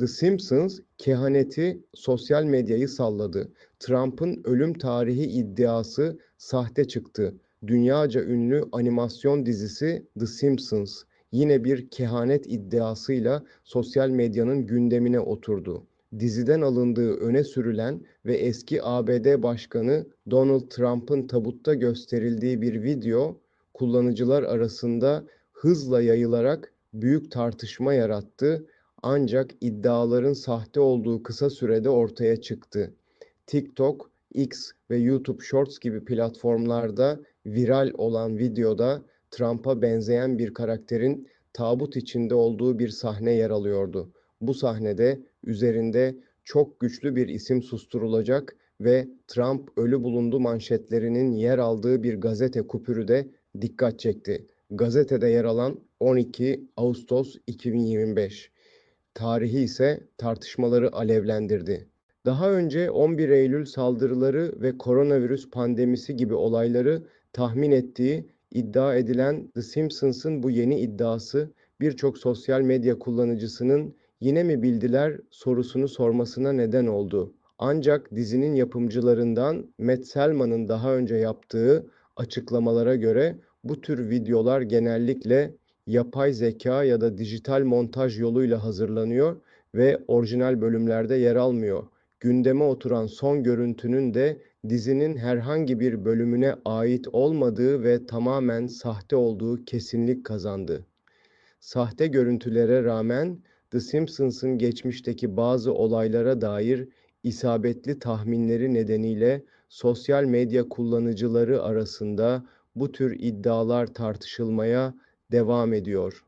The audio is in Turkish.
The Simpsons kehaneti sosyal medyayı salladı. Trump'ın ölüm tarihi iddiası sahte çıktı. Dünyaca ünlü animasyon dizisi The Simpsons yine bir kehanet iddiasıyla sosyal medyanın gündemine oturdu. Diziden alındığı öne sürülen ve eski ABD Başkanı Donald Trump'ın tabutta gösterildiği bir video kullanıcılar arasında hızla yayılarak büyük tartışma yarattı ancak iddiaların sahte olduğu kısa sürede ortaya çıktı. TikTok, X ve YouTube Shorts gibi platformlarda viral olan videoda Trump'a benzeyen bir karakterin tabut içinde olduğu bir sahne yer alıyordu. Bu sahnede üzerinde çok güçlü bir isim susturulacak ve Trump ölü bulundu manşetlerinin yer aldığı bir gazete kupürü de dikkat çekti. Gazetede yer alan 12 Ağustos 2025 tarihi ise tartışmaları alevlendirdi. Daha önce 11 Eylül saldırıları ve koronavirüs pandemisi gibi olayları tahmin ettiği iddia edilen The Simpsons'ın bu yeni iddiası birçok sosyal medya kullanıcısının yine mi bildiler sorusunu sormasına neden oldu. Ancak dizinin yapımcılarından Matt Selman'ın daha önce yaptığı açıklamalara göre bu tür videolar genellikle yapay zeka ya da dijital montaj yoluyla hazırlanıyor ve orijinal bölümlerde yer almıyor. Gündeme oturan son görüntünün de dizinin herhangi bir bölümüne ait olmadığı ve tamamen sahte olduğu kesinlik kazandı. Sahte görüntülere rağmen The Simpsons'ın geçmişteki bazı olaylara dair isabetli tahminleri nedeniyle sosyal medya kullanıcıları arasında bu tür iddialar tartışılmaya devam ediyor.